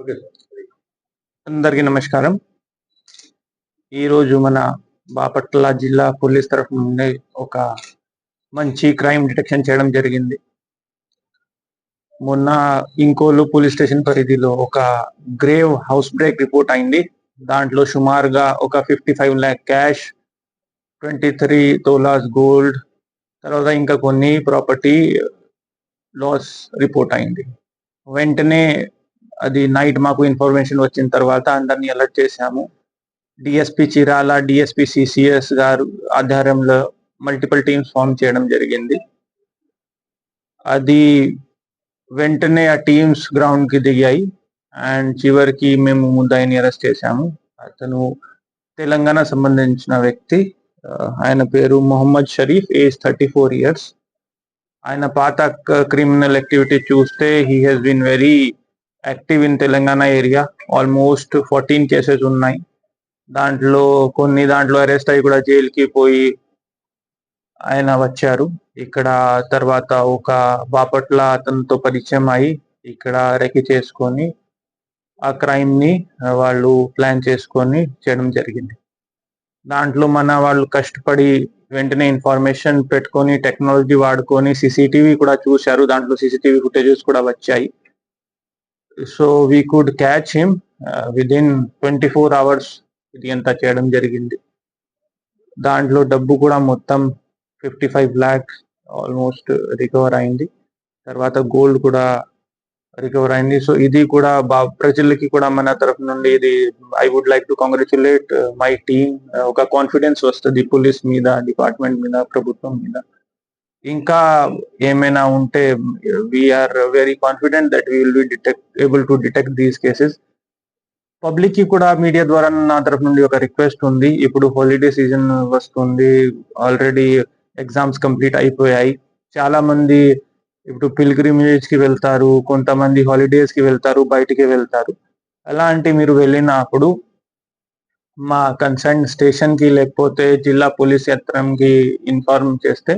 Okay అందరికీ నమస్కారం. ఈరోజు మన బాపట్ల జిల్లా పోలీస్ తరఫు నుండి ఒక మంచి క్రైమ్ డిటెక్షన్ చేయడం జరిగింది. మొన్న ఇంకోలు పోలీస్ స్టేషన్ పరిధిలో ఒక గ్రేవ్ హౌస్ బ్రేక్ రిపోర్ట్ అయింది. దాంట్లో సుమారుగా ఒక fifty five lakh cash twenty three tolas gold తర్వాత ఇంకా కొన్ని ప్రాపర్టీ లాస్ రిపోర్ట్ అయింది. వెంటనే అది నైట్ మాకు ఇన్ఫర్మేషన్ వచ్చిన తర్వాత అందరినీ అలర్ట్ చేశాము. డిఎస్పి చిరాల డిఎస్పి సిసిఎస్ గారు ఆధ్వర్యంలో మల్టిపుల్ టీమ్స్ ఫామ్ చేయడం జరిగింది. అది వెంటనే ఆ టీమ్స్ గ్రౌండ్కి దిగాయి. అండ్ చివరికి మేము ముద్దాయిని అరెస్ట్ చేశాము. అతను తెలంగాణ సంబంధించిన వ్యక్తి. Uh, ఆయన పేరు Mohammed Sharif age thirty four years ఆయన పాత క్రిమినల్ యాక్టివిటీ చూస్తే he has been very active in Telangana area. Almost fourteen cases ఉన్నాయి. దాంట్లో కొన్ని దాంట్లో అరెస్ట్ అయ్యి కూడా జైలుకి పోయి ఆయన వచ్చారు. ఇక్కడ తర్వాత ఒక బాపట్ల అతనితో పరిచయం అయి ఇక్కడ రెక్కి చేసుకొని ఆ క్రైమ్ని వాళ్ళు ప్లాన్ చేసుకొని చేయడం జరిగింది. దాంట్లో మన వాళ్ళు కష్టపడి వెంటనే ఇన్ఫర్మేషన్ పెట్టుకొని టెక్నాలజీ వాడుకొని సీసీటీవీ కూడా చూశారు. దాంట్లో సీసీటీవీ ఫుటేజెస్ కూడా వచ్చాయి. So we could catch him within twenty four hours ఇది అంతా చేయడం జరిగింది. దాంట్లో డబ్బు కూడా మొత్తం fifty five lakhs almost recover అయింది. తర్వాత గోల్డ్ కూడా రికవర్ అయింది. సో ఇది కూడా బా ప్రజలకి కూడా మన తరఫు నుండి ఇది I would like to congratulate my team ఒక కాన్ఫిడెన్స్ వస్తుంది పోలీస్ మీద డిపార్ట్మెంట్ మీద ప్రభుత్వం మీద. ఇంకా ఏమైనా ఉంటే we are very confident that we will be detect able to detect these cases పబ్లిక్కి కూడా మీడియా ద్వారా నా తరఫు నుండి ఒక రిక్వెస్ట్ ఉంది. ఇప్పుడు హాలిడే సీజన్ వస్తుంది. ఆల్రెడీ ఎగ్జామ్స్ కంప్లీట్ అయిపోయాయి. చాలా మంది ఇప్పుడు పిల్గ్రిమేజ్కి వెళ్తారు. కొంతమంది హాలిడేస్కి వెళ్తారు. బయటికి వెళ్తారు. అలాంటి మీరు వెళ్ళినప్పుడు మా కన్సర్న్ స్టేషన్కి లేకపోతే జిల్లా పోలీస్ యంత్రంకి ఇన్ఫార్మ్ చేస్తే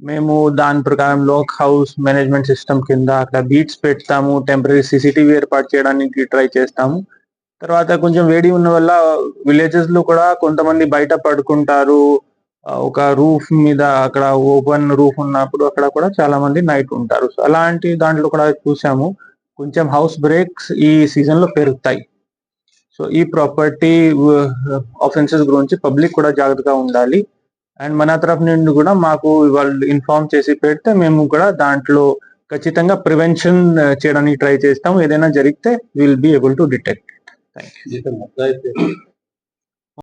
మేము దాని ప్రకారం లోక్ హౌస్ మేనేజ్మెంట్ సిస్టమ్ కింద అక్కడ బీట్స్ పెడతాము టెంపరీ సీసీటీవీ ఏర్పాటు చేయడానికి ట్రై చేస్తాము. తర్వాత కొంచెం వేడి ఉన్న వల్ల విలేజెస్లో కూడా కొంతమంది బయట పడుకుంటారు. ఒక రూఫ్ మీద అక్కడ ఓపెన్ రూఫ్ ఉన్నప్పుడు అక్కడ కూడా చాలా మంది నైట్ ఉంటారు. సో అలాంటి దాంట్లో కూడా చూసాము. కొంచెం హౌస్ బ్రేక్స్ ఈ సీజన్లో పెరుగుతాయి. సో ఈ ప్రాపర్టీ ఆఫెన్సెస్ గురించి పబ్లిక్ కూడా జాగ్రత్తగా ఉండాలి. అండ్ మన తరఫు నుండి కూడా మాకు వాళ్ళు ఇన్ఫార్మ్ చేసి పెడితే మేము కూడా దాంట్లో ఖచ్చితంగా ప్రివెన్షన్ చేయడానికి ట్రై చేస్తాం ఏదైనా జరిగితే will be able to detect thank you